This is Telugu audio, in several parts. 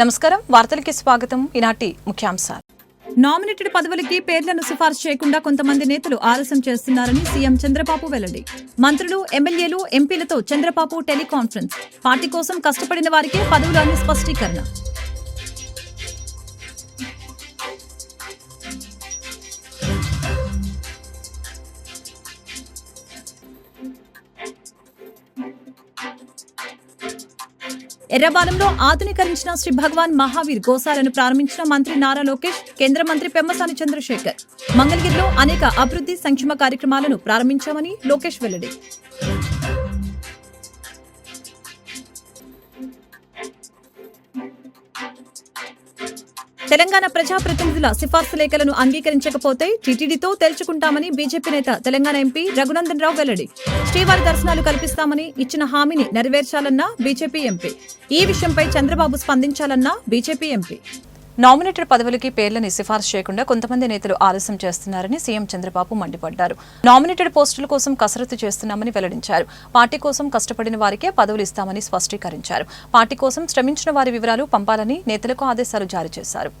నమస్కారం. వార్తలకి స్వాగతం. ఈనాటి ముఖ్యాంశాలు. నామినేటెడ్ పదవులకి పేర్లను సిఫార్సు చేయకుండా కొంతమంది నేతలు ఆలస్యం చేస్తున్నారని సీఎం చంద్రబాబు వెల్లడి. మంత్రులు ఎమ్మెల్యేలు ఎంపీలతో చంద్రబాబు టెలికాన్ఫరెన్స్. పార్టీ కోసం కష్టపడిన వారికే పదవులు అని స్పష్టీకరణ ఎర్రబాలెంలో ఆధునీకరించిన శ్రీ భగవాన్ మహావీర్ గోశాలను ప్రారంభించిన మంత్రి నారా లోకేష్ కేంద్ర మంత్రి పెమ్మసాని చంద్రశేఖర్. మంగళగిరిలో అనేక అభివృద్ధి సంక్షేమ కార్యక్రమాలను ప్రారంభించామని లోకేష్ వెల్లడి. తెలంగాణ ప్రజాప్రతినిధుల సిఫార్సు లేఖలను అంగీకరించకపోతే టీటీడీతో తేల్చుకుంటామని బీజేపీ నేత తెలంగాణ ఎంపీ రఘునందన్ రావు వెల్లడి. శ్రీవారి దర్శనాలు కల్పిస్తామని ఇచ్చిన హామీని నెరవేర్చాలన్న బీజేపీ ఎంపీ. ఈ విషయంపై చంద్రబాబు స్పందించాలన్న బీజేపీ ఎంపీ. నామినేటెడ్ పదవులకి పేర్లని సిఫార్సు చేయకుండా కొంతమంది నేతలు ఆలస్యం చేస్తున్నారని సీఎం చంద్రబాబు మండిపడ్డారు. నామినేటెడ్ పోస్టుల కోసం కసరత్తు చేస్తున్నామని వెల్లడించారు. పార్టీ కోసం కష్టపడిన వారికే పదవులు ఇస్తామని స్పష్టీకరించారు. పార్టీ కోసం శ్రమించిన వారి వివరాలు పంపాలని నేతలకు ఆదేశాలు జారీ చేశారు.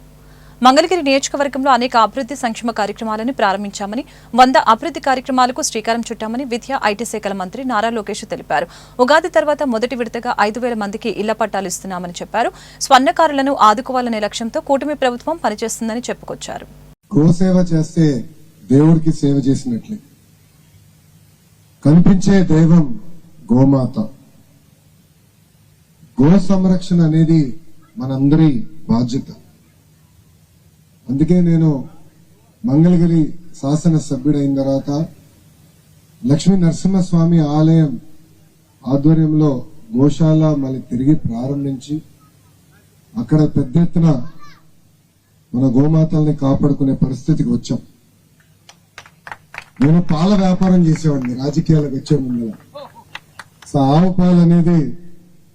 మంగళగిరి నియోజకవర్గంలో అనేక అభివృద్ధి సంక్షేమ కార్యక్రమాలను ప్రారంభించామని వంద అభివృద్ధి కార్యక్రమాలకు శ్రీకారం చుట్టామని విద్యా ఐటీ శాఖల మంత్రి నారా లోకేష్ తెలిపారు. ఉగాది తర్వాత మొదటి విడతగా ఐదు వేల మందికి ఇళ్ళ పట్టాలు ఇస్తున్నామని చెప్పారు. స్వర్ణకారులను ఆదుకోవాలనే లక్ష్యంతో కూటమి ప్రభుత్వం పనిచేస్తుందని చెప్పుకొచ్చారు. గోసేవ చేస్తే దేవుడికి సేవ చేసినట్లే. కనిపించే దైవం గోమాత. గో సంరక్షణ అనేది మనందరి బాధ్యత. అందుకే నేను మంగళగిరి శాసన సభ్యుడైన తర్వాత లక్ష్మీ నరసింహస్వామి ఆలయం ఆధ్వర్యంలో గోశాల మళ్ళీ తిరిగి ప్రారంభించి అక్కడ పెద్ద ఎత్తున మన గోమాతల్ని కాపాడుకునే పరిస్థితికి వచ్చాం. నేను పాల వ్యాపారం చేసేవాడిని రాజకీయాలకు వచ్చే ముందు సో ఆవు పాలు అనేది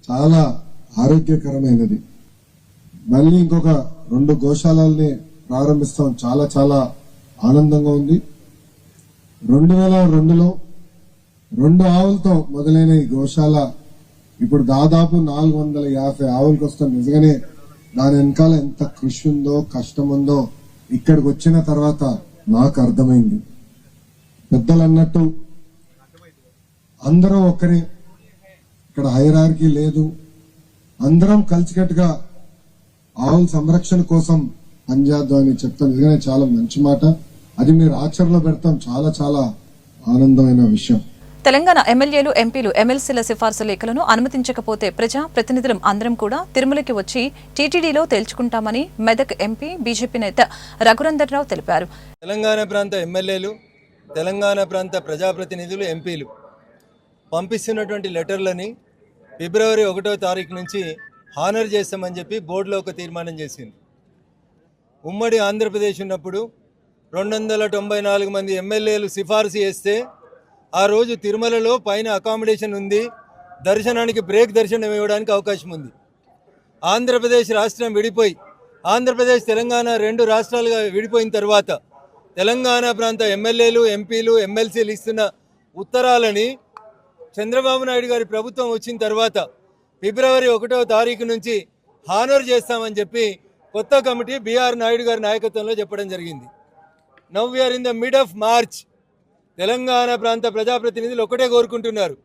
చాలా ఆరోగ్యకరమైనది. మళ్ళీ ఇంకొక రెండు గోశాలల్ని ప్రారంభిస్తాం. చాలా చాలా ఆనందంగా ఉంది. రెండు వేల రెండులో రెండు ఆవులతో మొదలైన ఈ గోశాల ఇప్పుడు దాదాపు నాలుగు వందల యాభై ఆవులకు వస్తాం నిజంగానే దాని వెనకాల ఎంత కృషి ఉందో కష్టం ఉందో ఇక్కడికి వచ్చిన తర్వాత నాకు అర్థమైంది. పెద్దలు అన్నట్టు అందరూ ఒకరే ఇక్కడ హైరార్కీ లేదు. అందరం కలిసికట్టుగా ఆవుల సంరక్షణ కోసం పనిచేద్దాం అని చెప్తాను. నిజంగానే చాలా మంచి మాట. అది మీరు ఆచరణలో పెడతాం. చాలా చాలా ఆనందమైన విషయం. తెలంగాణ ఎమ్మెల్యేలు ఎంపీలు ఎమ్మెల్సీల సిఫార్సు లేఖలను అనుమతించకపోతే ప్రజా ప్రతినిధులం అందరం కూడా తిరుమలకి వచ్చి టీటీడీలో తేల్చుకుంటామని మెదక్ ఎంపీ బీజేపీ నేత రఘునందన్ రావు తెలిపారు. తెలంగాణ ప్రాంత ఎమ్మెల్యేలు తెలంగాణ ప్రాంత ప్రజాప్రతినిధులు ఎంపీలు పంపిస్తున్నటువంటి లెటర్లని ఫిబ్రవరి ఒకటో తారీఖు నుంచి హానర్ చేస్తామని చెప్పి బోర్డులో ఒక తీర్మానం చేసింది. ఉమ్మడి ఆంధ్రప్రదేశ్ ఉన్నప్పుడు రెండు వందల తొంభై నాలుగు మంది ఎమ్మెల్యేలు సిఫార్సు చేస్తే ఆ రోజు తిరుమలలో పైన అకామిడేషన్ ఉంది. దర్శనానికి బ్రేక్ దర్శనం ఇవ్వడానికి అవకాశం ఉంది. ఆంధ్రప్రదేశ్ రాష్ట్రం విడిపోయి ఆంధ్రప్రదేశ్ తెలంగాణ రెండు రాష్ట్రాలుగా విడిపోయిన తర్వాత తెలంగాణ ప్రాంత ఎమ్మెల్యేలు ఎంపీలు ఎమ్మెల్సీలు ఇస్తున్న ఉత్తరాలని చంద్రబాబు నాయుడు గారి ప్రభుత్వం వచ్చిన తర్వాత ఫిబ్రవరి ఒకటో తారీఖు నుంచి హానర్ చేస్తామని చెప్పి కొత్త కమిటీ బీఆర్ నాయుడు గారి నాయకత్వంలో చెప్పడం జరిగింది. Now we're in the mid of March. Telangana ప్రాంత ప్రజాప్రతినిధులు ఒకటే కోరుకుంటున్నారు.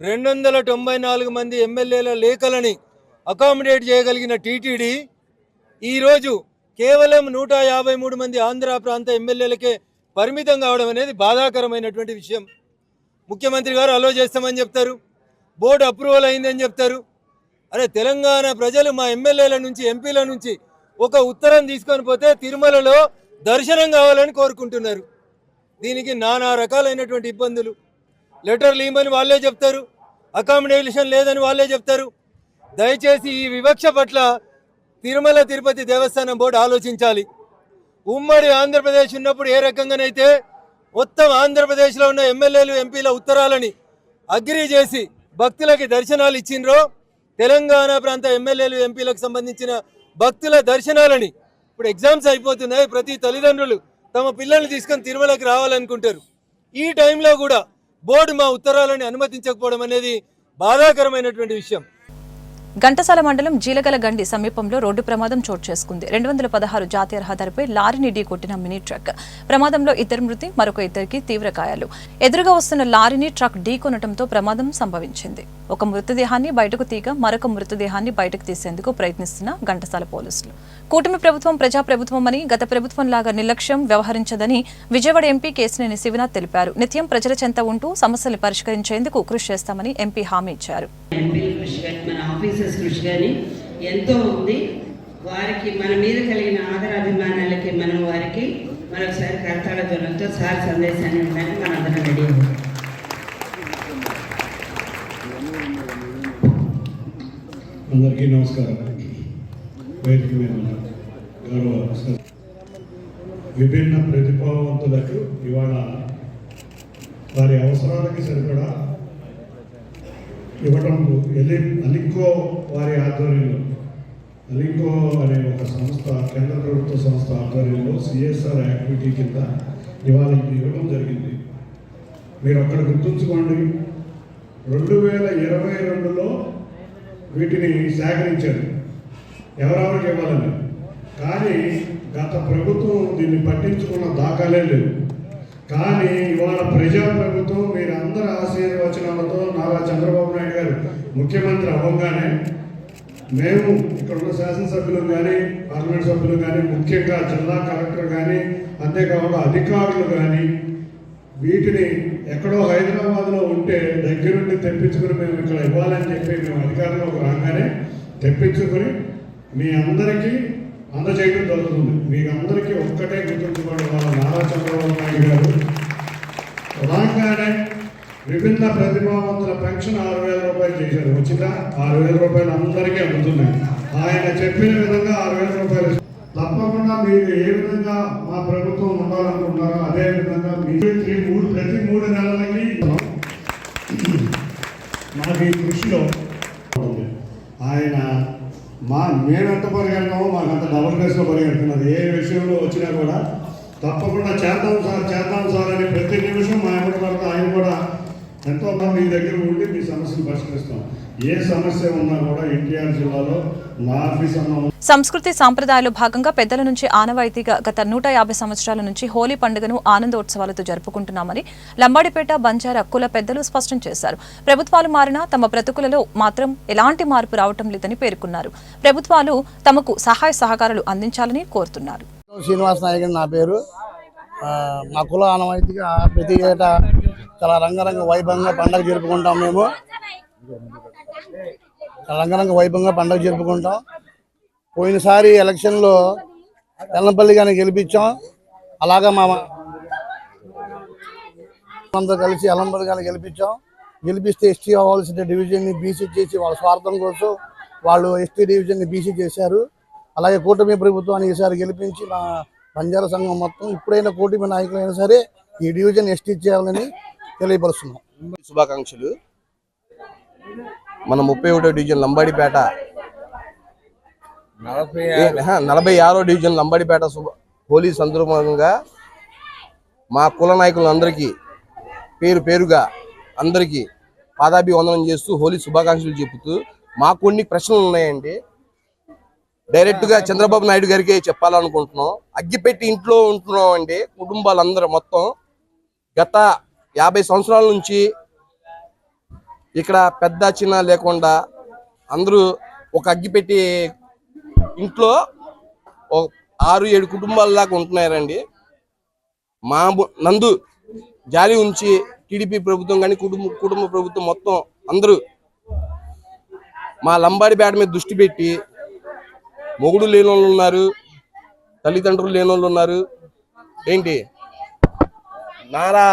రెండు వందల తొంభై నాలుగు మంది ఎమ్మెల్యేల లేఖలని అకామిడేట్ చేయగలిగిన టీటీడీ ఈరోజు కేవలం నూట యాభై మూడు మంది ఆంధ్ర ప్రాంత ఎమ్మెల్యేలకే పరిమితం కావడం అనేది బాధాకరమైనటువంటి విషయం. ముఖ్యమంత్రి గారు అలో చేస్తామని చెప్తారు. బోర్డు అప్రూవల్ అయిందని చెప్తారు. అరే తెలంగాణ ప్రజలు మా ఎమ్మెల్యేల నుంచి ఎంపీల నుంచి ఒక ఉత్తరం తీసుకొని పోతే తిరుమలలో దర్శనం కావాలని కోరుకుంటున్నారు. దీనికి నానా రకాలైనటువంటి ఇబ్బందులు. లెటర్లు ఇవ్వమని వాళ్ళే చెప్తారు. అకామిడేషన్ లేదని వాళ్ళే చెప్తారు. దయచేసి ఈ వివక్ష పట్ల తిరుమల తిరుపతి దేవస్థానం బోర్డు ఆలోచించాలి. ఉమ్మడి ఆంధ్రప్రదేశ్ ఉన్నప్పుడు ఏ రకంగానైతే మొత్తం ఆంధ్రప్రదేశ్లో ఉన్న ఎమ్మెల్యేలు ఎంపీల ఉత్తరాలని అగ్రి చేసి భక్తులకి దర్శనాలు ఇచ్చిండ్రో తెలంగాణ ప్రాంత ఎమ్మెల్యేలు ఎంపీలకు సంబంధించిన భక్తుల దర్శనాలని. ఇప్పుడు ఎగ్జామ్స్ అయిపోతున్నాయి ప్రతి తల్లిదండ్రులు తమ పిల్లల్ని తీసుకొని తిరుమలకి రావాలనుకుంటారు. ఈ టైంలో కూడా బోర్డు మా ఉత్తరాలని అనుమతించకపోవడం అనేది బాధాకరమైనటువంటి విషయం. ఘంటసాల మండలం జీలగల గండి సమీపంలో రోడ్డు ప్రమాదం చోటు చేసుకుంది. రెండు వందల పదహారు జాతీయ రహదారిపై లారీని ఢీ కొట్టిన మినీ ట్రక్. ప్రమాదంలో ఇద్దరు మృతి మరొక ఇద్దరికి తీవ్ర గాయాలు. ఎదురుగా వస్తున్న లారీని ట్రక్ ఢీ కొనటంతో ప్రమాదం సంభవించింది. ఒక మృతదేహాన్ని బయటకు తీగ మరొక మృతదేహాన్ని బయటకు తీసేందుకు ప్రయత్నిస్తున్న ఘంటసాల పోలీసులు. కూటమి ప్రభుత్వం ప్రజా ప్రభుత్వమని గత ప్రభుత్వం లాగా నిర్లక్ష్యం వ్యవహరించదని విజయవాడ ఎంపీ కేసినేని శివనాథ్ తెలిపారు. నిత్యం ప్రజల చెంత ఉంటూ సమస్యలు పరిష్కరించేందుకు కృషి చేస్తామని ఎంపీ హామీ ఇచ్చారు. ఎంపీ కృషి కానీ ఎంతో ఉంది. వారికి మన మీద కలిగిన ఆదరాభిమానాలకి మనం వారికి మరొకసారి కర్తాల ధ్వనంతో సార్ సందేశాన్ని ఇవ్వడానికి మనందరం రెడీ అందరికీ నమస్కారం. వేదిక మీద గౌరవ విభిన్న ప్రతిభావంతులకు ఇవాళ వారి అవసరాలకి సరిపడా ఇవ్వడం ఎలి అలింకో వారి ఆధ్వర్యంలో అలింకో అనే ఒక సంస్థ కేంద్ర ప్రభుత్వ సంస్థ ఆధ్వర్యంలో సిఎస్ఆర్ యాక్టివిటీ కింద ఇవాళ ఇది ఇవ్వడం జరిగింది. మీరు అక్కడ గుర్తుంచుకోండి రెండు వేల ఇరవై రెండులో వీటిని సేకరించారు. ఎవరెవరికి ఇవ్వాలని? కానీ గత ప్రభుత్వం దీన్ని పట్టించుకున్న దాఖలే లేవు కానీ ఇవాళ ప్రజా ప్రభుత్వం మీరందరి ఆశీర్వచనాలతో నారా చంద్రబాబు నాయుడు గారు ముఖ్యమంత్రి అవ్వగానే మేము ఇక్కడ ఉన్న శాసనసభ్యులు కానీ పార్లమెంట్ సభ్యులు కానీ ముఖ్యంగా జిల్లా కలెక్టర్ కానీ అంతేకాకుండా అధికారులు కానీ వీటిని ఎక్కడో హైదరాబాద్లో ఉంటే దగ్గరుండి తెప్పించుకుని మేము ఇక్కడ ఇవ్వాలని చెప్పి మేము అధికారంలోకి రాగానే తెప్పించుకుని మీ అందరికీ అందజేయడం జరుగుతుంది. మీకు అందరికీ ఒక్కటే గుర్తుంచుకోవడం వల్ల నారా చంద్రబాబు నాయుడు గారు. రాగానే విభిన్న ప్రతిభావంతుల పెన్షన్ ఆరు వేల రూపాయలు చేశారు. వచ్చిందా? ఆరు వేల రూపాయలు అందరికీ అందుతున్నాయి. ఆయన చెప్పిన విధంగా ఆరు వేల రూపాయలు తప్పకుండా మీరు ఏ విధంగా మా ప్రభుత్వం ఉండాలనుకుంటున్నారో అదే విధంగా మీరు త్రీ మూడు ప్రతి మూడు నెలలకి నాకు ఈ కృషిలో ఆయన మా మేమెంత పరిగెడతామో మాకు అంత డబుల్ బేస్లో పరిగెడుతున్నారు ఏ విషయంలో వచ్చినా కూడా తప్పకుండా చేద్దాం సార్ చేద్దాం సార్ అని ప్రతి నిమిషం మా ఎమ్మటి పడితే ఆయన కూడా ఎంతో మంది మీ దగ్గర ఉండి మీ సమస్యను పరిష్కరిస్తాం. ఏ సమస్య ఉన్నా కూడా ఎన్టీఆర్ జిల్లాలో నా ఆఫీస్ అన్న సంస్కృతి సాంప్రదాయాలు భాగంగా పెద్దల నుంచి ఆనవాయితీగా గత నూట యాభై సంవత్సరాల నుంచి హోలీ పండుగను ఆనందోత్సవాలతో జరుపుకుంటున్నామని లంబాడిపేట బంజారా కుల పెద్దలు స్పష్టం చేశారు. ప్రభుత్వాలు మారినా తమ బ్రతుకులలో మాత్రం ఎలాంటి మార్పు రావటం లేదని పేర్కొన్నారు. ప్రభుత్వాలు తమకు సహాయ సహకారాలు అందించాలని కోరుతున్నారు. శ్రీనివాస్ నాయక్ అని నా పేరు. మా కుల ఆనవాయితీగా ప్రతి ఏటా చాలా రంగరంగ వైభవంగా పండగ జరుపుకుంటాం మేము. రంగరంగ వైభవంగా పండగ జరుపుకుంటాం. పోయినసారి ఎలక్షన్లో ఎల్లంపల్లి గారిని గెలిపించాం. అలాగా మా అందరూ కలిసి ఎల్లంపల్లి గారిని గెలిపించాం. గెలిపిస్తే ఎస్టీ అవ్వాల్సిన డివిజన్ని బీసీ చేసి వాళ్ళ స్వార్థం కోసం వాళ్ళు ఎస్టీ డివిజన్ని బీసీ చేశారు. అలాగే కూటమి ప్రభుత్వాన్ని ఈసారి గెలిపించి మా బంజారా సంఘం మొత్తం ఇప్పుడైనా కూటమి నాయకులైనా సరే ఈ డివిజన్ ఎస్టీ చేయాలని తెలియపరుస్తున్నాం. శుభాకాంక్షలు. మన ముప్పై ఒకటో డివిజన్ లంబాడిపేట. నలభై ఆరో డివిజన్ లంబాడిపేట హోలీ సందర్భంగా మా కుల నాయకులందరికీ పేరు పేరుగా అందరికీ పాదాభివందనం చేస్తూ హోలీ శుభాకాంక్షలు చెబుతూ మాకు కొన్ని ప్రశ్నలు ఉన్నాయండి. డైరెక్ట్గా చంద్రబాబు నాయుడు గారికి చెప్పాలనుకుంటున్నాం. అగ్గిపెట్టి ఇంట్లో ఉంటున్నాం అండి కుటుంబాలందరూ మొత్తం. గత యాభై సంవత్సరాల నుంచి ఇక్కడ పెద్ద చిన్న లేకుండా అందరూ ఒక అగ్గి పెట్టి ఇంట్లో ఒక ఆరు ఏడు కుటుంబాలలాగా ఉంటున్నారండి. మా నందు జాలి ఉంచి టీడీపీ ప్రభుత్వం కానీ కుటుంబ కుటుంబ ప్రభుత్వం మొత్తం అందరూ మా లంబాడి బ్యాట్ మీద దృష్టి పెట్టి మొగుడు లేని వాళ్ళు ఉన్నారు తల్లిదండ్రులు లేని వాళ్ళు ఉన్నారు. ఏంటి? నారా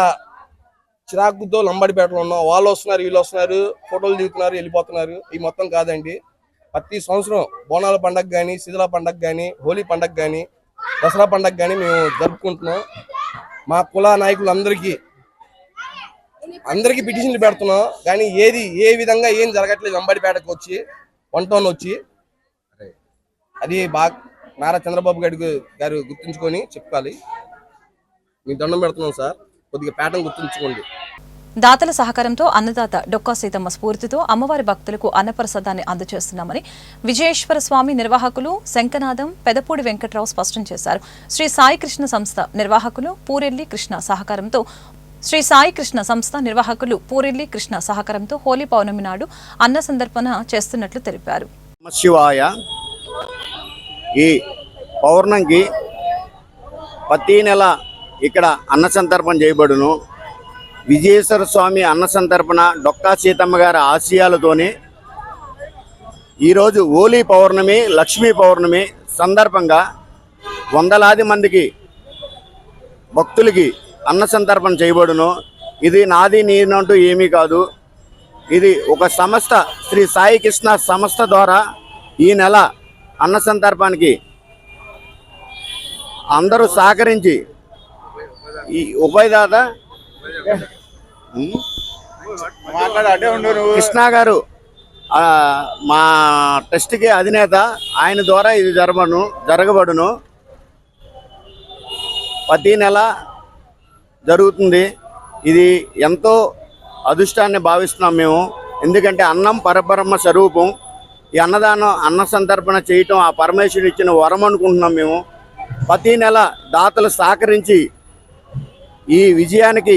చిరాకుతో లంబాడిపేటలో ఉన్నాం. వాళ్ళు వస్తున్నారు వీళ్ళు వస్తున్నారు ఫోటోలు దిగుతున్నారు వెళ్ళిపోతున్నారు. ఈ మొత్తం కాదండి. ప్రతి సంవత్సరం బోనాల పండగ కానీ శిథిల పండగ కానీ హోలీ పండగ కానీ దసరా పండగ కానీ మేము జరుపుకుంటున్నాం. మా కుల నాయకులందరికీ అందరికీ పిటిషన్లు పెడుతున్నాం. కానీ ఏది ఏ విధంగా ఏం జరగట్లేదు లంబడిపేటకు వచ్చి వన్ టౌన్ వచ్చి. అది బాగా నారా చంద్రబాబు గారి గారు గుర్తుంచుకొని చెప్పాలి మీ దండం పెడుతున్నాం సార్. కొద్దిగా ప్యాటర్న్ గుర్తుంచుకోండి. దాతల సహకారంతో అన్నదాత డొక్కా సీతమ్మ స్ఫూర్తితో అమ్మవారి భక్తులకు అన్నప్రసాదాన్ని అందజేస్తున్నామని విజయేశ్వర స్వామి నిర్వాహకులు శంఖనాదం పెదపూడి వెంకట్రావు స్పష్టం చేశారు. శ్రీ సాయి కృష్ణ సంస్థ నిర్వాహకులు పూరెల్లి కృష్ణ సహకారంతో శ్రీ సాయి కృష్ణ సంస్థ నిర్వాహకులు పూరెల్లి కృష్ణ సహకారంతో హోలీ పౌర్ణమి నాడు అన్న సందర్పణ చేస్తున్నట్లు తెలిపారు. శివాయ. ఈ పౌర్ణంకి ప్రతి నెల ఇక్కడ అన్న సంతర్పణ చేయబడును. విజయేశ్వర స్వామి అన్న సంతర్పణ డొక్కా సీతమ్మ గారి ఆశయాలతోనే ఈరోజు హోలీ పౌర్ణమి లక్ష్మీ పౌర్ణమి సందర్భంగా వందలాది మందికి భక్తులకి అన్న సంతర్పణ చేయబడును. ఇది నాది నేనంటూ ఏమీ కాదు. ఇది ఒక సంస్థ శ్రీ సాయి కృష్ణ సంస్థ ద్వారా ఈ నెల అన్న సందర్భానికి అందరూ సహకరించి ఈ ఉభయదాత కృష్ణ గారు మా ట్రస్ట్కి అధినేత ఆయన ద్వారా ఇది జరగబడును జరగబడును. ప్రతి నెల జరుగుతుంది. ఇది ఎంతో అదృష్టాన్ని భావిస్తున్నాం మేము. ఎందుకంటే అన్నం పరబ్రహ్మ స్వరూపం. ఈ అన్నదానం అన్న సంతర్పణ చేయటం ఆ పరమేశ్వరుడు ఇచ్చిన వరం అనుకుంటున్నాం మేము. ప్రతి నెల దాతలు సహకరించి ఈ విజయానికి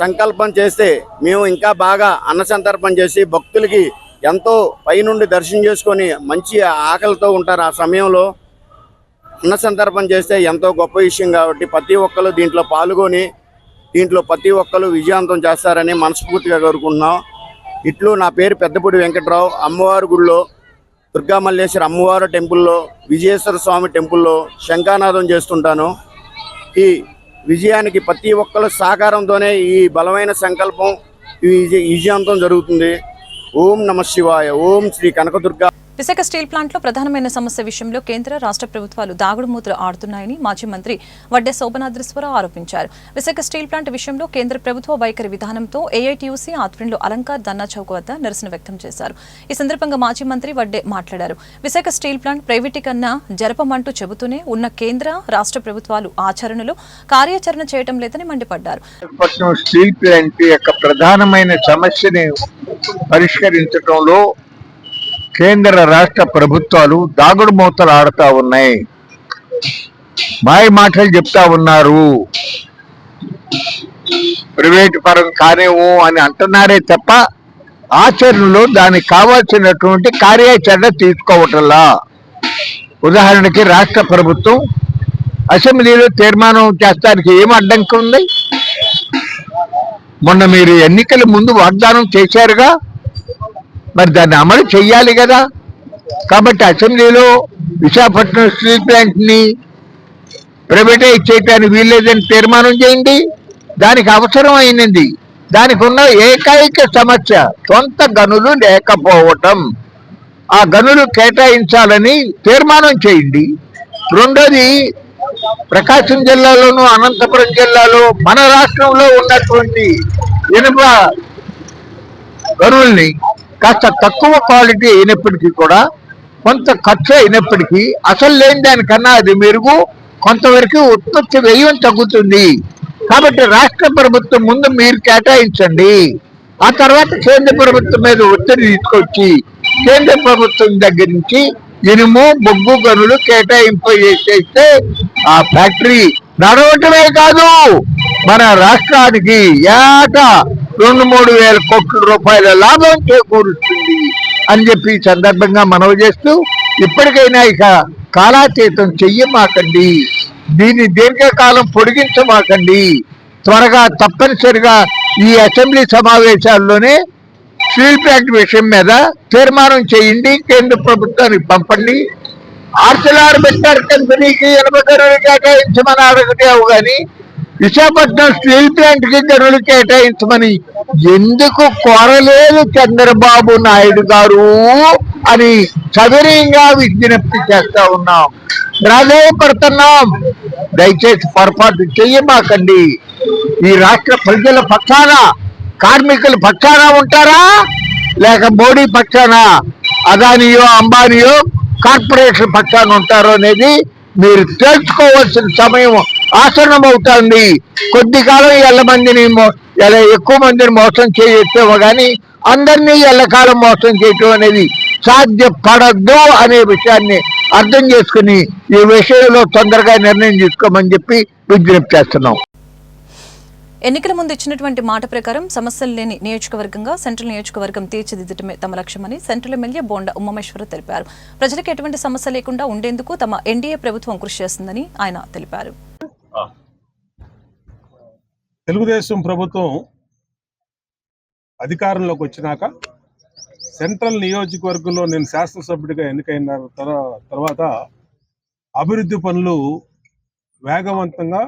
సంకల్పం చేస్తే మేము ఇంకా బాగా అన్నసంతర్పణ చేసి భక్తులకి ఎంతో పైనుండి దర్శనం చేసుకొని మంచి ఆకలితో ఉంటారు ఆ సమయంలో. అన్న చేస్తే ఎంతో గొప్ప విషయం కాబట్టి ప్రతి ఒక్కరు దీంట్లో పాల్గొని దీంట్లో ప్రతి ఒక్కరు విజయవంతం చేస్తారని మనస్ఫూర్తిగా కోరుకుంటున్నాం. ఇట్లు నా పేరు పెద్దపూడి వెంకట్రావు. అమ్మవారి గుడిలో దుర్గా మల్లేశ్వర అమ్మవారి టెంపుల్లో విజయేశ్వర స్వామి టెంపుల్లో శంఖానాదం చేస్తుంటాను. ఈ విజయానికి ప్రతి ఒక్కరు సహకారంతోనే ఈ బలమైన సంకల్పం ఈ జరుగుతుంది. ఓం నమ శివాయ ఓం శ్రీ కనకదుర్గ. విశాఖ స్టీల్ ప్లాంట్లో ప్రధానమైన సమస్య విషయంలో కేంద్ర రాష్ట్ర ప్రభుత్వాలు దాగుడుమూతలు ఆడుతున్నాయని మాజీ మంత్రి వడ్డే శోభనాద్రేశ్వరరావు ఆరోపించారు. విశాఖ స్టీల్ ప్లాంట్ విషయంలో కేంద్ర ప్రభుత్వ వైఖరి విధానంతో ఏఐటీయూసీ ఆధ్వర్యంలో అలంకార్ దన్నా చౌక్ వద్ద నిరసన వ్యక్తం చేశారు. ఈ సందర్భంగా మాజీ మంత్రి వడ్డే మాట్లాడారు. విశాఖ స్టీల్ ప్లాంట్ ప్రైవేటీకరణ జరపమంటూ చెబుతూనే ఉన్న కేంద్ర రాష్ట్ర ప్రభుత్వాలు ఆచరణలో కార్యాచరణ చేయటం లేదని మండిపడ్డారు. స్టీల్ ప్లాంట్ యొక్క ప్రధానమైన సమస్యని పరిష్కరించడంలో కేంద్ర రాష్ట్ర ప్రభుత్వాలు దాగుడు మూతలు ఆడుతూ ఉన్నాయి. మాయ మాటలు చెప్తా ఉన్నారు. ప్రైవేట్ పరం కానివ్వు అని అంటున్నారే తప్ప ఆచరణలో దానికి కావాల్సినటువంటి కార్యాచరణ తీసుకోవటంలా. ఉదాహరణకి రాష్ట్ర ప్రభుత్వం అసెంబ్లీలో తీర్మానం చేస్తానికి ఏం అడ్డంకి ఉంది? మొన్న మీరు ఎన్నికల ముందు వాగ్దానం చేశారుగా? మరి దాన్ని అమలు చెయ్యాలి కదా. కాబట్టి అసెంబ్లీలో విశాఖపట్నం స్టీల్ ప్లాంట్ని ప్రైవేటైజ్ చేయటానికి వీల్లేదని తీర్మానం చేయండి. దానికి అవసరం అయినది. దానికి ఉన్న ఏకైక సమస్య సొంత గనులు లేకపోవటం. ఆ గనులు కేటాయించాలని తీర్మానం చేయండి. రెండోది ప్రకాశం జిల్లాలోను అనంతపురం జిల్లాలో మన రాష్ట్రంలో ఉన్నటువంటి ఇనుప గనుల్ని కాస్త తక్కువ క్వాలిటీ అయినప్పటికీ కూడా కొంత ఖర్చు అయినప్పటికీ అసలు లేని దానికన్నా అది మెరుగు కొంతవరకు ఉత్పత్తి వ్యయం తగ్గుతుంది. కాబట్టి రాష్ట్ర ప్రభుత్వం ముందు మీరు కేటాయించండి. ఆ తర్వాత కేంద్ర ప్రభుత్వం మీద ఒత్తిడి తీసుకొచ్చి కేంద్ర ప్రభుత్వం దగ్గర నుంచి ఇనుము బొగ్గు గనులు కేటాయింపు చేసేస్తే ఆ ఫ్యాక్టరీ నడవటమే కాదు. మన రాష్ట్రానికి ఏటా రెండు మూడు వేల కోట్ల రూపాయల లాభం చేకూరుస్తుంది అని చెప్పి సందర్భంగా మనవి చేస్తూ ఇప్పటికైనా ఇక కాలాతీతం చెయ్యమాకండి. దీన్ని దీర్ఘకాలం పొడిగించమాకండి. త్వరగా తప్పనిసరిగా ఈ అసెంబ్లీ సమావేశాల్లోనే స్టీల్ ప్లాంట్ విషయం మీద తీర్మానం చేయండి. కేంద్ర ప్రభుత్వానికి పంపండి. ఆర్సెలార్ బెట్టర్ కంపెనీకి ఎనభై గనులు కేటాయించమని అడగటావు కానీ విశాఖపట్నం స్టీల్ ప్లాంట్కి గనులు కేటాయించమని ఎందుకు కోరలేదు చంద్రబాబు నాయుడు గారు అని సవినయంగా విజ్ఞప్తి చేస్తా ఉన్నాం. ప్రాధాయపడుతున్నాం దయచేసి పొరపాటు చెయ్యమాకండి ఈ రాష్ట్ర ప్రజల పక్షాన కార్మికుల పక్షాన ఉంటారా? లేక మోడీ పక్షాన అదానియో అంబానియో కార్పొరేషన్ పక్షాన ఉంటారో అనేది మీరు తెలుసుకోవాల్సిన సమయం ఆసనం అవుతుంది. కొద్ది కాలం ఎల్ల మందిని ఎక్కువ మందిని మోసం చేయొచ్చేమో కానీ అందరినీ ఎల్లకాలం మోసం చేయటం అనేది సాధ్యపడద్దు అనే విషయాన్ని అర్థం చేసుకుని ఈ విషయంలో తొందరగా నిర్ణయం తీసుకోమని చెప్పి విజ్ఞప్తి చేస్తున్నాం. ఎన్నికల ముందు ఇచ్చినటువంటి మాట ప్రకారం సమస్యలు లేని నియోజకవర్గంగా సెంట్రల్ నియోజకవర్గం తీర్చిదిద్దటమే తమ లక్ష్యమని సెంట్రల్ ఎమ్మెల్యే బోండా ఉమ్మేశ్వర తెలిపారు. ప్రజలకు ఎటువంటి సమస్య లేకుండా ఉండేందుకు తమ ఎన్డీఏ ప్రభుత్వం కృషి చేస్తుందని ఆయన తెలిపారు. తెలుగుదేశం ప్రభుత్వం అధికారంలోకి వచ్చినాక సెంట్రల్ నియోజకవర్గంలో నేను శాసనసభ్యుడిగా ఎన్నికైన తర్వాత అభివృద్ధి పనులు వేగవంతంగా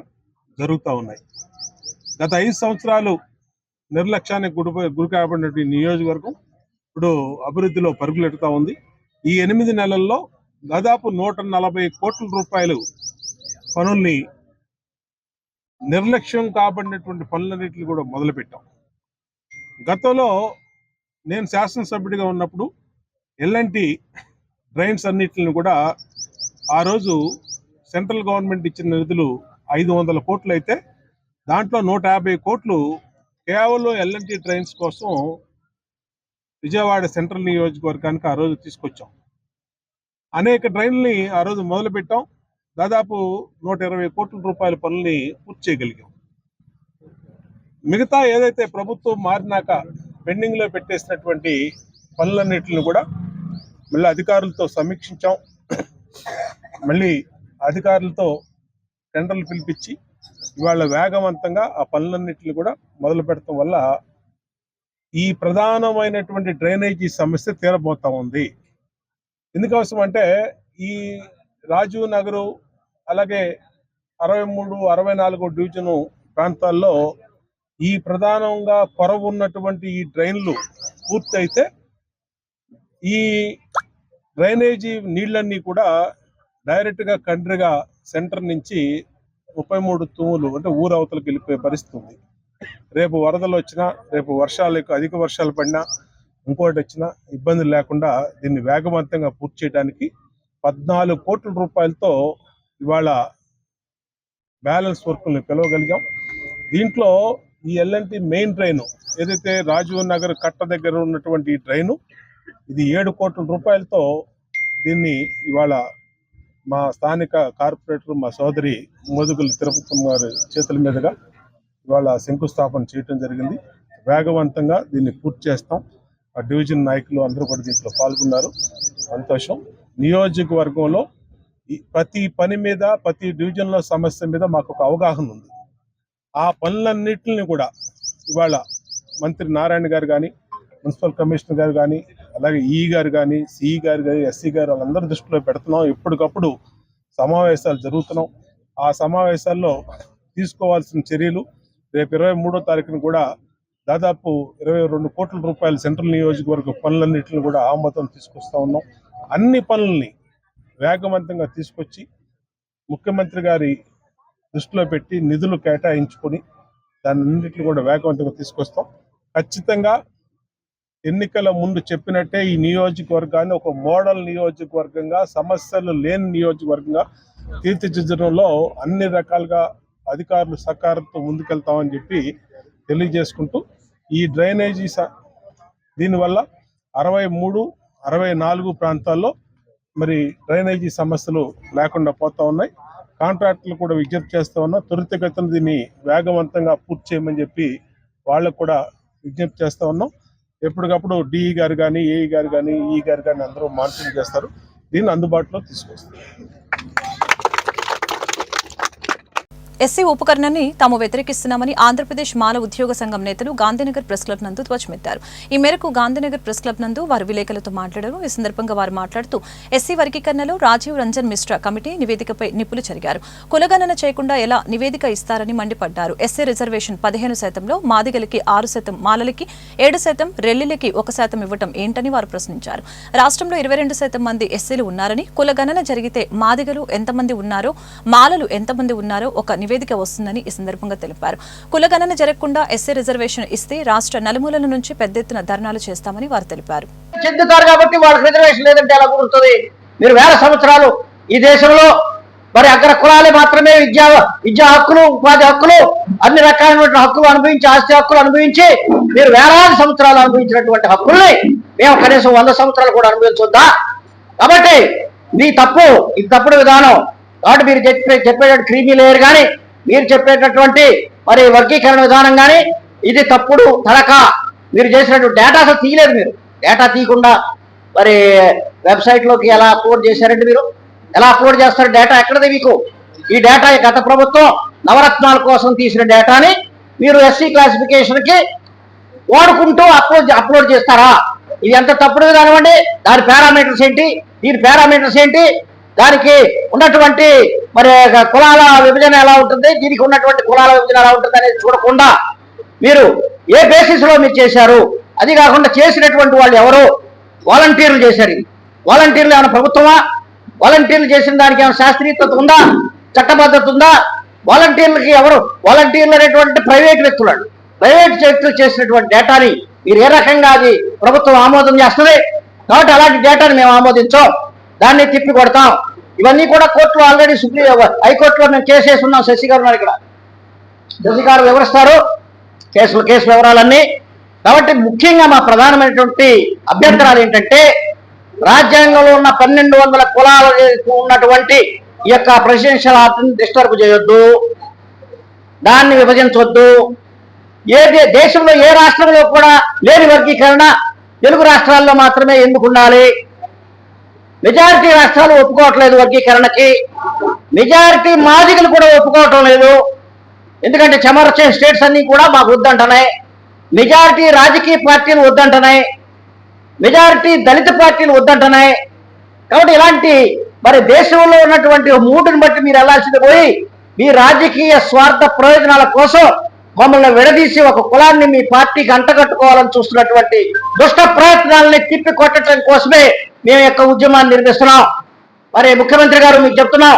జరుగుతూ ఉన్నాయి. గత ఐదు సంవత్సరాలు నిర్లక్ష్యానికి గురి గురి కాబడినటువంటి నియోజకవర్గం ఇప్పుడు అభివృద్ధిలో పరుగులెడుతూ ఉంది. ఈ ఎనిమిది నెలల్లో దాదాపు నూట నలభై కోట్ల రూపాయలు పనుల్ని నిర్లక్ష్యం కాబడినటువంటి పనులన్నింటిని కూడా మొదలుపెట్టాం. గతంలో నేను శాసనసభ్యుడిగా ఉన్నప్పుడు ఎల్ఎన్టి డ్రైన్స్ అన్నిటిని కూడా ఆ రోజు సెంట్రల్ గవర్నమెంట్ ఇచ్చిన నిధులు ఐదు వందల కోట్లు అయితే దాంట్లో నూట యాభై కోట్లు కేవలం ఎల్ఎన్టి ట్రైన్స్ కోసం విజయవాడ సెంట్రల్ నియోజకవర్గానికి ఆ రోజు తీసుకొచ్చాం. అనేక ట్రైన్లని ఆ రోజు మొదలుపెట్టాం. దాదాపు నూట ఇరవై కోట్ల రూపాయల పనుల్ని పూర్తి చేయగలిగాం. మిగతా ఏదైతే ప్రభుత్వం మారినాక పెండింగ్లో పెట్టేసినటువంటి పనులన్నింటిని కూడా మళ్ళీ అధికారులతో సమీక్షించాం. మళ్ళీ అధికారులతో టెండర్లు పిలిపించి ఇవాళ వేగవంతంగా ఆ పనులన్నింటిని కూడా మొదలు పెడటం వల్ల ఈ ప్రధానమైనటువంటి డ్రైనేజీ సమస్య తీరబోతా ఉంది. ఎందుకోసం అంటే ఈ రాజీవ్ నగరు అలాగే అరవై మూడు అరవై నాలుగు డివిజను ప్రాంతాల్లో ఈ ప్రధానంగా పొరవ ఉన్నటువంటి ఈ డ్రైన్లు పూర్తయితే ఈ డ్రైనేజీ నీళ్ళన్నీ కూడా డైరెక్ట్గా కండ్రిగా సెంటర్ నుంచి ముప్పై మూడు తూములు అంటే ఊరు వెళ్ళిపోయే పరిస్థితి ఉంది. రేపు వరదలు వచ్చినా రేపు వర్షాలు ఎక్కువ అధిక వర్షాలు పడినా ఇంకోటి వచ్చినా ఇబ్బందులు లేకుండా దీన్ని వేగవంతంగా పూర్తి చేయడానికి పద్నాలుగు కోట్ల రూపాయలతో ఇవాళ బ్యాలెన్స్ వర్క్ని పిలవగలిగాం. దీంట్లో ఈ ఎల్ఎన్టీ మెయిన్ ట్రైన్ ఏదైతే రాజీవ్ నగర్ కట్ట దగ్గర ఉన్నటువంటి ఈ ట్రైను ఇది ఏడు కోట్ల రూపాయలతో దీన్ని ఇవాళ మా స్థానిక కార్పొరేటర్ మా సోదరి మోదుగులు తిరుపతి గారి చేతుల మీదుగా ఇవాళ శంకుస్థాపన చేయటం జరిగింది. వేగవంతంగా దీన్ని పూర్తి చేస్తాం. ఆ డివిజన్ నాయకులు అందరూ కూడా దీంట్లో పాల్గొన్నారు. సంతోషం. నియోజకవర్గంలో ప్రతి పని మీద ప్రతి డివిజన్లో సమస్య మీద మాకు ఒక అవగాహన ఉంది. ఆ పనులన్నింటిని కూడా ఇవాళ మంత్రి నారాయణ గారు కానీ మున్సిపల్ కమిషనర్ గారు కానీ అలాగే ఈ గారు కానీ సిఈ గారు కానీ ఎస్సీ గారు వాళ్ళందరూ దృష్టిలో పెడుతున్నాం. ఎప్పటికప్పుడు సమావేశాలు జరుగుతున్నాం. ఆ సమావేశాల్లో తీసుకోవాల్సిన చర్యలు రేపు ఇరవై మూడో తారీఖున కూడా దాదాపు ఇరవై రెండు కోట్ల రూపాయల సెంట్రల్ నియోజకవర్గ పనులన్నింటిని కూడా ఆమోదం తీసుకొస్తా ఉన్నాం. అన్ని పనుల్ని వేగవంతంగా తీసుకొచ్చి ముఖ్యమంత్రి గారి దృష్టిలో పెట్టి నిధులు కేటాయించుకొని దాని కూడా వేగవంతంగా తీసుకొస్తాం. ఖచ్చితంగా ఎన్నికల ముందు చెప్పినట్టే ఈ నియోజకవర్గాన్ని ఒక మోడల్ నియోజకవర్గంగా సమస్యలు లేని నియోజకవర్గంగా తీర్చిదిద్దడంలో అన్ని రకాలుగా అధికారులు సహకారంతో ముందుకెళ్తామని చెప్పి తెలియజేసుకుంటూ ఈ డ్రైనేజీ స- దీనివల్ల అరవై మూడు అరవై నాలుగు ప్రాంతాల్లో మరి డ్రైనేజీ సమస్యలు లేకుండా పోతా ఉన్నాయి. కాంట్రాక్టులు కూడా విజ్ఞప్తి చేస్తా ఉన్నా త్వరితగతిన దీన్ని వేగవంతంగా పూర్తి చేయమని చెప్పి వాళ్ళకు కూడా విజ్ఞప్తి చేస్తా ఉన్నాం. ఎప్పటికప్పుడు డిఈ గారు కానీ ఏఈ గారు కానీ ఈ గారు కానీ అందరూ మానిటరింగ్ చేస్తారు. దీన్ని అందుబాటులో తీసుకొస్తారు ఎస్సీ ఉపకరణాన్ని తాము వ్యతిరేకిస్తున్నామని ఆంధ్రప్రదేశ్ మాల ఉద్యోగ సంఘం నేతలు గాంధీనగర్ ప్రెస్ క్లబ్ నందు ధ్వజమెత్తారు. ఈ మేరకు గాంధీనగర్ ప్రెస్ క్లబ్ నందు వారు విలేకరులతో మాట్లాడారు. ఈ సందర్భంగా వారు మాట్లాడుతూ ఎస్సీ వర్గీకరణలో రాజీవ్ రంజన్ మిశ్రా కమిటీ నివేదికపై నిప్పులు చెరిగారు. కులగణన చేయకుండా ఎలా నివేదిక ఇస్తారని మండిపడ్డారు. ఎస్సీ రిజర్వేషన్ పదిహేను శాతంలో మాదిగలకి ఆరు శాతం మాలలకి ఏడు శాతం రెల్లిలకి ఒక శాతం ఇవ్వటం ఏంటని వారు ప్రశ్నించారు. రాష్ట్రంలో ఇరవై రెండు శాతం మంది ఎస్సీలు ఉన్నారని కులగణన జరిగితే మాదిగలు ఎంతమంది ఉన్నారో మాలలు ఎంతమంది ఉన్నారో ఒక నివేదిక వస్తుందని ఈ సందర్భంగా తెలిపారు. కులగణన జరగకుండా ఎస్సీ రిజర్వేషన్ ఇస్తే రాష్ట్ర నలుమూలల నుంచి పెద్ద ఎత్తున ధర్నాలు చేస్తామని వారు తెలిపారు. చెందుతారు కాబట్టి వాళ్ళకి రిజర్వేషన్ లేదంటే ఎలా కుదురుతుంది? మీరు వేల సంవత్సరాలు ఈ దేశంలో మరి అగ్ర కులాలే మాత్రమే విద్యా విద్యా హక్కులు ఉపాధి హక్కులు అన్ని రకాలైనటువంటి హక్కులు అనుభవించి ఆస్తి హక్కులు అనుభవించి మీరు వేలాది సంవత్సరాలు అనుభవించినటువంటి హక్కుల్ని మేము కనీసం వంద సంవత్సరాలు కూడా అనుభవించొద్దా? కాబట్టి ఇది తప్పు ఇది తప్పుడు విధానం. కాబట్టి మీరు చెప్పే చెప్పేటట్టు క్రీమీ లేయర్ కానీ మీరు చెప్పేటటువంటి మరి వర్గీకరణ విధానం కానీ ఇది తప్పుడు తడక మీరు చేసినటువంటి డేటా అసలు తీయలేదు మీరు. డేటా తీయకుండా మరి వెబ్సైట్లోకి ఎలా అప్లోడ్ చేశారంటే మీరు? ఎలా అప్లోడ్ చేస్తారు డేటా ఎక్కడది మీకు? ఈ డేటా గత ప్రభుత్వం నవరత్నాల కోసం తీసిన డేటాని మీరు ఎస్సీ క్లాసిఫికేషన్కి వాడుకుంటూ అప్లోడ్ అప్లోడ్ చేస్తారా? ఇది ఎంత తప్పుడు కానివ్వండి దాని పారామీటర్స్ ఏంటి? దీని పారామీటర్స్ ఏంటి? దానికి ఉన్నటువంటి మరి కులాల విభజన ఎలా ఉంటుంది? దీనికి ఉన్నటువంటి కులాల విభజన ఎలా ఉంటుంది అనేది చూడకుండా మీరు ఏ బేసిస్లో మీరు చేశారు? అది కాకుండా చేసినటువంటి వాళ్ళు ఎవరు వాలంటీర్లు చేశారు. ఇది. వాలంటీర్లు ఏమైనా ప్రభుత్వమా? వాలంటీర్లు చేసిన దానికి ఏమైనా శాస్త్రీయత ఉందా? చట్టబద్ధత ఉందా? వాలంటీర్లకి ఎవరు? వాలంటీర్లు అనేటువంటి ప్రైవేట్ వ్యక్తులు ప్రైవేట్ వ్యక్తులు చేసినటువంటి డేటాని మీరు ఏ రకంగా అది ప్రభుత్వం ఆమోదం చేస్తుంది? కాబట్టి అలాంటి డేటాని మేము ఆమోదించాం. దాన్ని తిప్పి కొడతాం. ఇవన్నీ కూడా కోర్టులో ఆల్రెడీ సుప్రీం హైకోర్టులో మేము కేసు వేసి ఉన్నాం శశి గారు ఉన్నారు ఇక్కడ. శశి గారు వివరిస్తారు కేసులు కేసు వివరాలన్నీ. కాబట్టి ముఖ్యంగా మా ప్రధానమైనటువంటి అభ్యంతరాలు ఏంటంటే రాజ్యాంగంలో ఉన్న పన్నెండు వందల కులాలకు ఉన్నటువంటి ఈ యొక్క ప్రెసిడెన్షియల్ ఆర్డర్ని డిస్టర్బ్ చేయొద్దు. దాన్ని విభజించవద్దు ఏ దేశంలో ఏ రాష్ట్రంలో కూడా లేని వర్గీకరణ తెలుగు రాష్ట్రాల్లో మాత్రమే ఎందుకు ఉండాలి? మెజారిటీ రాష్ట్రాలు ఒప్పుకోవట్లేదు వర్గీకరణకి. మెజారిటీ మాదిగలు కూడా ఒప్పుకోవటం లేదు. ఎందుకంటే చెమరచే స్టేట్స్ అన్ని కూడా మాకు వద్దంటున్నాయి మెజారిటీ రాజకీయ పార్టీలు వద్దంటున్నాయి మెజారిటీ దళిత పార్టీలు వద్దంటున్నాయి కాబట్టి ఇలాంటి మరి దేశంలో ఉన్నటువంటి మూడుని బట్టి మీరు వెళ్ళాల్సింది పోయి మీ రాజకీయ స్వార్థ ప్రయోజనాల కోసం మమ్మల్ని విడదీసి ఒక కులాన్ని మీ పార్టీకి అంటగట్టుకోవాలని చూస్తున్నటువంటి దుష్ట ప్రయత్నాలని తిప్పి కొట్టడం కోసమే మేము యొక్క ఉద్యమాన్ని నిర్మిస్తున్నాం. మరి ముఖ్యమంత్రి గారు మీకు చెప్తున్నాం.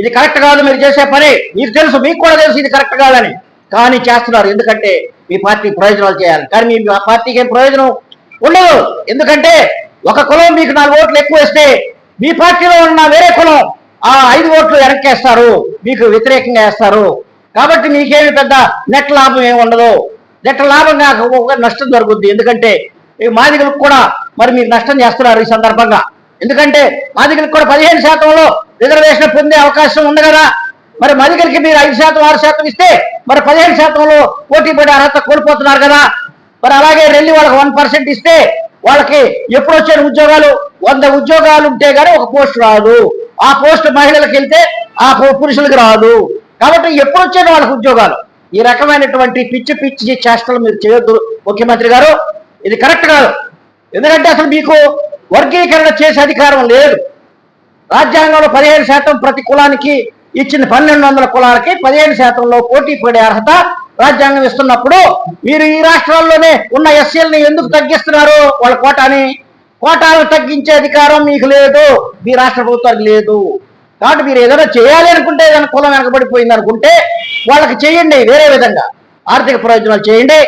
ఇది కరెక్ట్ కాదు మీరు చేసే పని. మీకు తెలుసు మీకు కూడా తెలుసు ఇది కరెక్ట్ కాదని. కానీ చేస్తున్నారు. ఎందుకంటే మీ పార్టీ ప్రయోజనాలు చేయాలి. కానీ మీ పార్టీకి ఏం ప్రయోజనం? ఉండదు. ఎందుకంటే ఒక కులం మీకు నాలుగు ఓట్లు ఎక్కువ వేస్తే మీ పార్టీలో ఉన్న వేరే కులం ఆ ఐదు ఓట్లు వెనక్కేస్తారు. మీకు వ్యతిరేకంగా వేస్తారు. కాబట్టి మీకేమి పెద్ద నెట్ లాభం ఏమి ఉండదు. నెట్ లాభం కాక నష్టం జరుగుద్ది. ఎందుకంటే మాదిగలకు కూడా మరి మీరు నష్టం చేస్తున్నారు ఈ సందర్భంగా. ఎందుకంటే మాదిగలకు కూడా పదిహేను శాతంలో రిజర్వేషన్ పొందే అవకాశం ఉంది కదా. మరి మాదిగలకి మీరు ఐదు శాతం ఆరు శాతం ఇస్తే మరి పదిహేను శాతంలో పోటీ పడే అర్హత కోల్పోతున్నారు కదా. మరి అలాగే రెల్లి వాళ్ళకి వన్ పర్సెంట్ ఇస్తే వాళ్ళకి ఎప్పుడు వచ్చిన ఉద్యోగాలు? వంద ఉద్యోగాలు ఉంటే గానీ ఒక పోస్ట్ రాదు. ఆ పోస్ట్ మహిళలకు వెళ్తే ఆ పురుషులకు రాదు. కాబట్టి ఎప్పుడు వచ్చిన వాళ్ళకి ఉద్యోగాలు? ఈ రకమైనటువంటి పిచ్చి పిచ్చి చేష్టలు మీరు చేయొద్దు ముఖ్యమంత్రి గారు. ఇది కరెక్ట్ కాదు. ఎందుకంటే అసలు మీకు వర్గీకరణ చేసే అధికారం లేదు. రాజ్యాంగంలో పదిహేను శాతం ప్రతి కులానికి ఇచ్చిన పన్నెండు వందల కులాలకి పదిహేను శాతంలో పోటీ పడే అర్హత రాజ్యాంగం ఇస్తున్నప్పుడు మీరు ఈ రాష్ట్రాల్లోనే ఉన్న ఎస్సీలని ఎందుకు తగ్గిస్తున్నారు వాళ్ళ కోటాని? కోటాలు తగ్గించే అధికారం మీకు లేదు. మీ రాష్ట్ర ప్రభుత్వానికి లేదు. కాబట్టి మీరు ఏదైనా చేయాలి అనుకుంటే ఏదైనా కులం వెనకబడిపోయింది అనుకుంటే వాళ్ళకి చేయండి వేరే విధంగా. ఆర్థిక ప్రయోజనాలు చేయండి.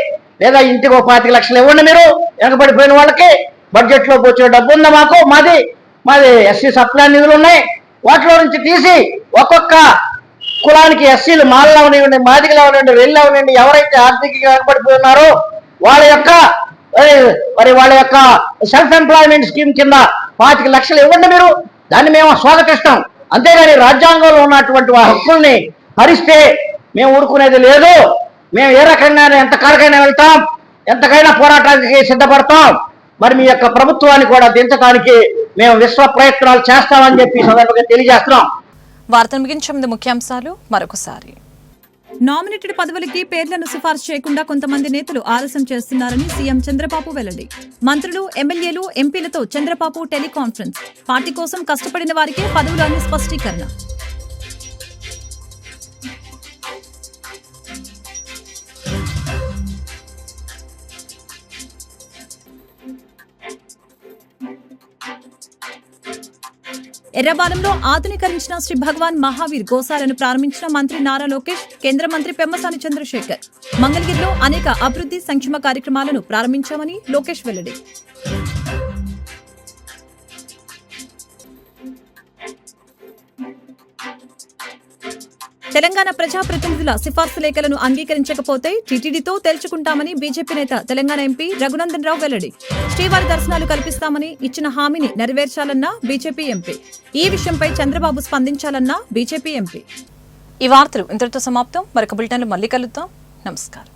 లేదా ఇంటికి ఒక పాతిక లక్షలు ఇవ్వండి మీరు. వెనకబడిపోయిన వాళ్ళకి బడ్జెట్లో వచ్చే డబ్బు ఉందా మాకు. మాది మాది ఎస్సీ సప్లై నిధులు ఉన్నాయి. వాటిలో నుంచి తీసి ఒక్కొక్క కులానికి ఎస్సీలు మాలలో అవనివ్వండి మాదిగలు అవనండి వెళ్ళి అవనండి ఎవరైతే ఆర్థికంగా వెనకబడిపోయి ఉన్నారో వాళ్ళ యొక్క మరి వాళ్ళ యొక్క సెల్ఫ్ ఎంప్లాయ్మెంట్ స్కీమ్ కింద పాతిక లక్షలు ఇవ్వండి మీరు. దాన్ని మేము స్వాగతిస్తాం. అంతేగాని రాజ్యాంగంలో ఉన్నటువంటి ఆ హక్కుల్ని హరిస్తే మేము ఊరుకునేది లేదు. మేము ఏ రకంగా ఎంత కాడికైనా వెళ్తాం ఎంతకైనా పోరాటానికి సిద్ధపడతాం మరి మీ యొక్క ప్రభుత్వాన్ని కూడా దించడానికి మేము విశ్వ ప్రయత్నాలు చేస్తామని చెప్పి సందర్భంగా తెలియజేస్తున్నాం. వార్తను ముగించే ముఖ్యాంశాలు మరొకసారి. నామినేటెడ్ పదవులకి పేర్లను సిఫార్సు చేయకుండా కొంతమంది నేతలు ఆలస్యం చేస్తున్నారని సీఎం చంద్రబాబు వెల్లడి. మంత్రులు ఎమ్మెల్యేలు ఎంపీలతో చంద్రబాబు టెలికాన్ఫరెన్స్. పార్టీ కోసం కష్టపడిన వారికే పదవులు అని స్పష్టీకరణ ఎర్రబాలెంలో ఆధునీకరించిన శ్రీ భగవాన్ మహావీర్ గోశాలను ప్రారంభించిన మంత్రి నారా లోకేష్ కేంద్ర మంత్రి పెమ్మసాని చంద్రశేఖర్. మంగళగిరిలో అనేక అభివృద్ధి సంక్షేమ కార్యక్రమాలను ప్రారంభించామని లోకేష్ వెల్లడి. తెలంగాణ ప్రజాప్రతినిధుల సిఫార్సు లేఖలను అంగీకరించకపోతే టీటీడీతో తేల్చుకుంటామని బీజేపీ నేత తెలంగాణ ఎంపీ రఘునందన్ రావు వెల్లడి. శ్రీవారి దర్శనాలు కల్పిస్తామని ఇచ్చిన హామీని నెరవేర్చాలన్న బీజేపీ ఎంపీ. ఈ విషయంపై చంద్రబాబు స్పందించాలన్న బీజేపీ ఎంపీ. ఈ వార్తలు ఇంతటితో సమాప్తం. మరొక బులెటిన్లు మళ్ళీ కలుద్దాం. నమస్కారం.